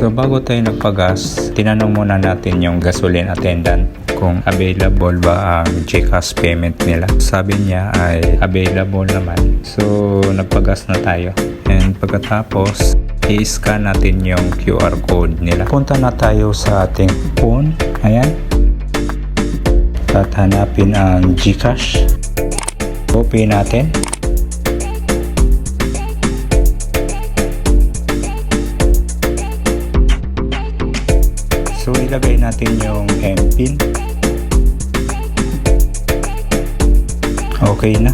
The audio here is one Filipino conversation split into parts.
So bago tayo nagpagas, tinanong muna natin yung gasoline attendant kung available ba ang GCash payment nila. Sabi niya ay available naman. So nagpagas na tayo. And pagkatapos, i-scan natin yung QR code nila. Punta na tayo sa ating phone. Ayan. At hanapin ang GCash. Open natin. Ilagay natin yung MPIN. Okay na.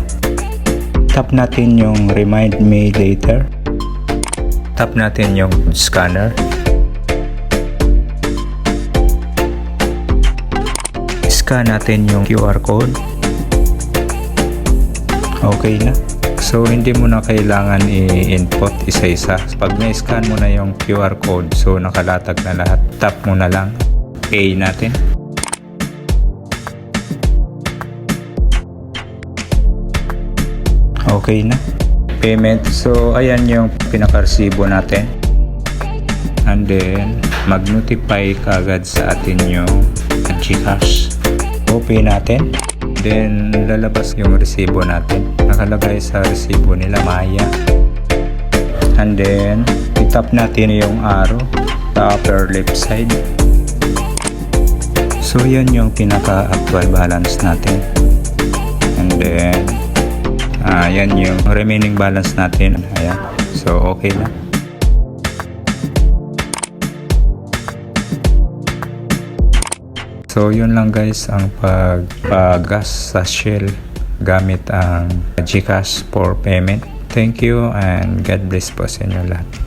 Tap natin yung remind me later. Tap natin yung scanner. Scan natin yung QR code. Okay na. So, hindi mo na kailangan i-input isa-isa. Pag na-scan mo na yung QR code, so nakalatag na lahat. Tap mo na lang. Pay natin. Okay na. Payment. So, ayan yung pinaka-resibo natin. And then, mag-notify kagad sa atin yung Gcash. Open natin. Then, lalabas yung resibo natin. Nakalagay sa resibo nila Maya. And then, itap natin yung arrow sa upper left side. So, yan yung pinaka-actual balance natin. And then, ah, yan yung remaining balance natin. Ayan. So, okay na. So yun lang guys ang pagpagas sa Shell gamit ang Gcash for payment. Thank you and God bless po sa inyo lahat.